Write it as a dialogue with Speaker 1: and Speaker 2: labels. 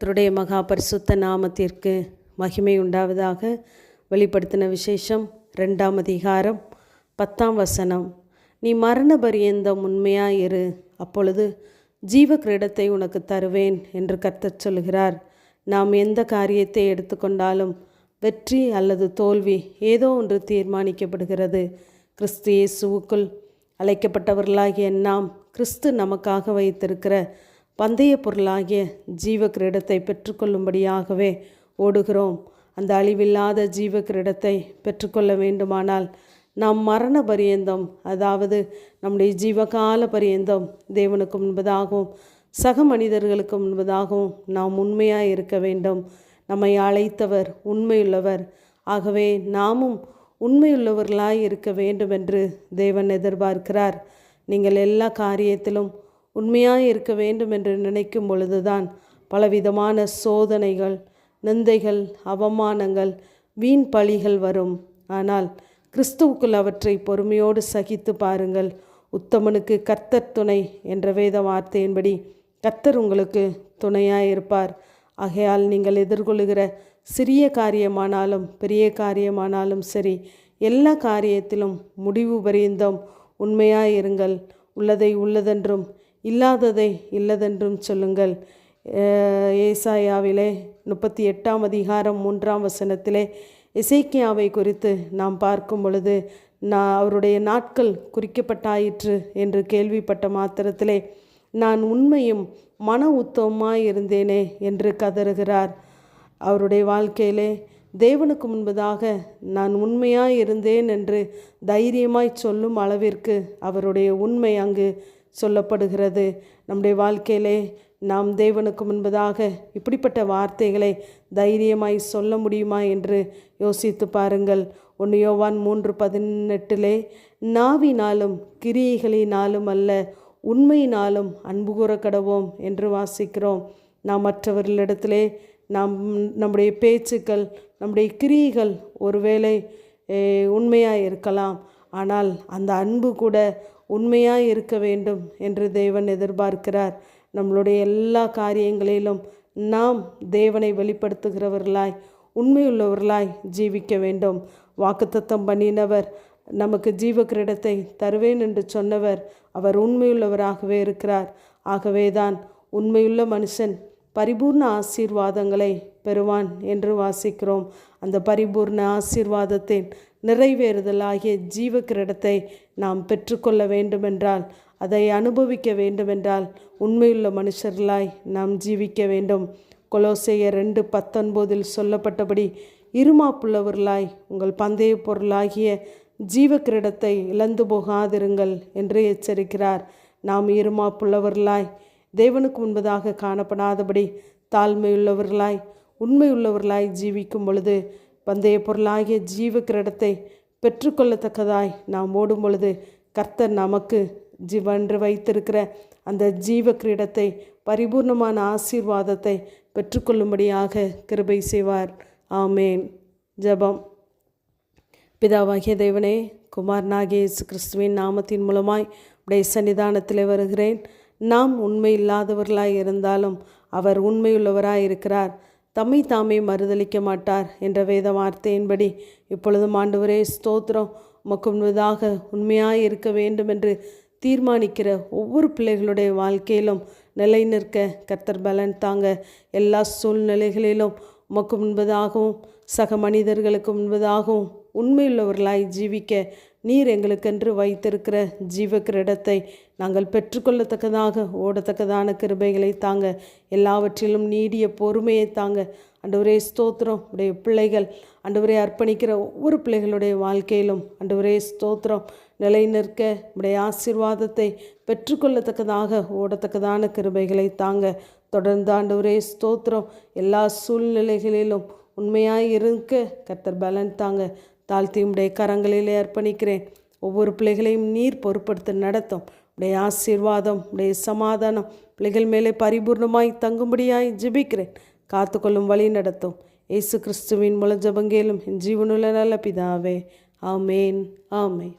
Speaker 1: கத்தருடைய மகா பரிசுத்த நாமத்திற்கு மகிமை உண்டாவதாக வெளிப்படுத்தின விசேஷம் ரெண்டாம் அதிகாரம் பத்தாம் வசனம். நீ மரண பரியந்தம் உண்மையாயிரு அப்பொழுது ஜீவ கிரீடத்தை உனக்கு தருவேன் என்று கர்த்தர் சொல்கிறார் நாம் எந்த காரியத்தை எடுத்துக்கொண்டாலும் வெற்றி அல்லது தோல்வி ஏதோ ஒன்று தீர்மானிக்கப்படுகிறது. கிறிஸ்து இயேசுவுக்குள் அழைக்கப்பட்டவர்களாகிய நாம் கிறிஸ்து நமக்காக வைத்திருக்கிற பந்தய பொருளாகிய ஜீவ கிரீடத்தை பெற்றுக்கொள்ளும்படியாகவே ஓடுகிறோம். அந்த அழிவில்லாத ஜீவ கிரீடத்தை பெற்றுக்கொள்ள வேண்டுமானால் நாம் மரண பரியந்தம் அதாவது நம்முடைய ஜீவகால பரியந்தம் தேவனுக்கு முன்பதாகவும் சக மனிதர்களுக்கு முன்பதாகவும் நாம் உண்மையாக இருக்க வேண்டும். நம்மை அழைத்தவர் உண்மையுள்ளவர். ஆகவே நாமும் உண்மையுள்ளவர்களாய் இருக்க வேண்டும் என்று தேவன் எதிர்பார்க்கிறார். நீங்கள் எல்லா காரியத்திலும் உண்மையாக இருக்க வேண்டும் என்று நினைக்கும் பொழுதுதான் பலவிதமான சோதனைகள் நிந்தைகள் அவமானங்கள் வீண் பழிகள் வரும். ஆனால் கிறிஸ்துவுக்குள் அவற்றை பொறுமையோடு சகித்து பாருங்கள். உத்தமனுக்கு கர்த்தர் துணை என்ற வேத வார்த்தையின்படி கர்த்தர் உங்களுக்கு துணையாக இருப்பார் ஆகையால் நீங்கள் எதிர்கொள்ளுகிற சிறிய காரியமானாலும் பெரிய காரியமானாலும் சரி எல்லா காரியத்திலும் முடிவு பரியந்தம் உண்மையாக இருங்கள் உள்ளதை உள்ளதென்றும் இல்லாததை இல்லதென்றும் சொல்லுங்கள். ஏசாயாவிலே முப்பத்தி எட்டாம் அதிகாரம் மூன்றாம் வசனத்திலே இசைக்கியாவை குறித்து நாம் பார்க்கும் பொழுது நான் அவருடைய நாட்கள் குறிக்கப்பட்டாயிற்று என்று கேள்விப்பட்ட மாத்திரத்திலே நான் உண்மையும் மன உத்தவமாய் இருந்தேனே என்று கதறுகிறார். அவருடைய வாழ்க்கையிலே தேவனுக்கு முன்பதாக நான் உண்மையாக இருந்தேன் என்று தைரியமாய் சொல்லும் அளவிற்கு அவருடைய உண்மை அங்கு சொல்லப்படுகிறது. நம்முடைய வாழ்க்கையிலே நாம் தேவனுக்கு முன்பதாக இப்படிப்பட்ட வார்த்தைகளை தைரியமாய் சொல்ல முடியுமா என்று யோசித்து பாருங்கள். ஒன்று யோவான் மூன்று பதினெட்டிலே நாவினாலும் கிரியைகளினாலும் அல்ல உண்மையினாலும் அன்பு கூற கடவோம் என்று வாசிக்கிறோம். நாம் மற்றவர்களிடத்திலே நாம் நம்முடைய பேச்சுக்கள் நம்முடைய கிரியைகள் ஒருவேளை உண்மையாக இருக்கலாம். ஆனால் அந்த அன்பு கூட உண்மையாக இருக்க வேண்டும் என்று தேவன் எதிர்பார்க்கிறார். நம்மளுடைய எல்லா காரியங்களிலும் நாம் தேவனை வெளிப்படுத்துகிறவர்களாய் உண்மையுள்ளவர்களாய் ஜீவிக்க வேண்டும். வாக்குத்தத்தம் பண்ணினவர் நமக்கு ஜீவ கிரீடத்தை தருவேன் என்று சொன்னவர் அவர் உண்மையுள்ளவராகவே இருக்கிறார். ஆகவேதான் உண்மையுள்ள மனுஷன் பரிபூர்ண ஆசீர்வாதங்களை பெறுவான் என்று வாசிக்கிறோம். அந்த பரிபூர்ண ஆசீர்வாதத்தின் நிறைவேறுதலாகிய ஜீவ கிரீடத்தை நாம் பெற்றுக்கொள்ள வேண்டுமென்றால் அதை அனுபவிக்க வேண்டுமென்றால் உண்மையுள்ள மனுஷர்களாய் நாம் ஜீவிக்க வேண்டும். கொலோசைய ரெண்டு பத்தொன்பதில் சொல்லப்பட்டபடி இருமாப்புள்ளவர்களாய் உங்கள் பந்தய பொருளாகிய ஜீவ கிரீடத்தை இழந்து போகாதிருங்கள் என்று எச்சரிக்கிறார். நாம் இருமாப்புள்ளவர்களாய் தேவனுக்கு முன்பதாக காணப்படாதபடி தாழ்மையுள்ளவர்களாய் உண்மையுள்ளவர்களாய் ஜீவிக்கும் பொழுது பந்தய பொருளாகிய ஜீவ கிரடத்தை பெற்றுக்கொள்ளத்தக்கதாய் நாம் ஓடும் பொழுது கர்த்தர் நமக்கு ஜீவன்று வைத்திருக்கிற அந்த ஜீவ கிரீடத்தை பரிபூர்ணமான ஆசீர்வாதத்தை பெற்றுக்கொள்ளும்படியாக கிருபை செய்வார். ஆமேன். ஜபம். பிதாவாகிய தேவனே குமார் நாகேஷ் கிறிஸ்துவின் நாமத்தின் மூலமாய் உடைய சன்னிதானத்தில் வருகிறேன். நாம் உண்மை இல்லாதவர்களாய் இருந்தாலும் அவர் உண்மையுள்ளவராய் இருக்கிறார் தம்மை தாமே மறுதளிக்க மாட்டார் என்ற வேத வார்த்தையின்படி இப்பொழுதும் ஆண்டவரே ஸ்தோத்திரம். உமக்கு முன்பதாக உண்மையாக இருக்க வேண்டும் என்று தீர்மானிக்கிற ஒவ்வொரு பிள்ளைகளுடைய வாழ்க்கையிலும் நிலை நிற்க கர்த்தர் பலன் தாங்க எல்லா சூழ்நிலைகளிலும். உமக்கு முன்பதாகவும் சக மனிதர்களுக்கு முன்பதாகவும் உண்மையுள்ளவர்களாய் ஜீவிக்க நீர் எங்களுக்கென்று வைத்திருக்கிற ஜீவ கிரீடத்தை நாங்கள் பெற்றுக்கொள்ளத்தக்கதாக ஓடத்தக்கதான கிருபைகளை தாங்க எல்லாவற்றிலும் நீடிய பொறுமையை தாங்க. அண்டவரே ஸ்தோத்திரம். உடைய பிள்ளைகள் அண்டவரே அர்ப்பணிக்கிற ஒவ்வொரு பிள்ளைகளுடைய வாழ்க்கையிலும் அண்டவரே ஸ்தோத்திரம். நிலை நிற்க உடைய ஆசீர்வாதத்தை பெற்றுக்கொள்ளத்தக்கதாக ஓடத்தக்கதான கிருபைகளை தாங்க. தொடர்ந்து ஆண்டவரே ஸ்தோத்திரம். எல்லா சூழ்நிலைகளிலும் உண்மையாக இருக்க கர்த்தர் பலன் தாங்க. தாழ்த்தி உடைய கரங்களிலே அர்ப்பணிக்கிறேன். ஒவ்வொரு பிள்ளைகளையும் நீர் பொருட்படுத்த நடத்தும். உடைய ஆசீர்வாதம் உடைய சமாதானம் பிள்ளைகள் மேலே பரிபூர்ணமாய் தங்கும்படியாய் ஜிபிக்கிறேன். காத்துக்கொள்ளும் வழி நடத்தும். இயேசு கிறிஸ்துவின் மூலம் ஜபங்கேலும் என் ஜீவனுள்ள நல்ல பிதாவே. ஆமேன் ஆமேன்.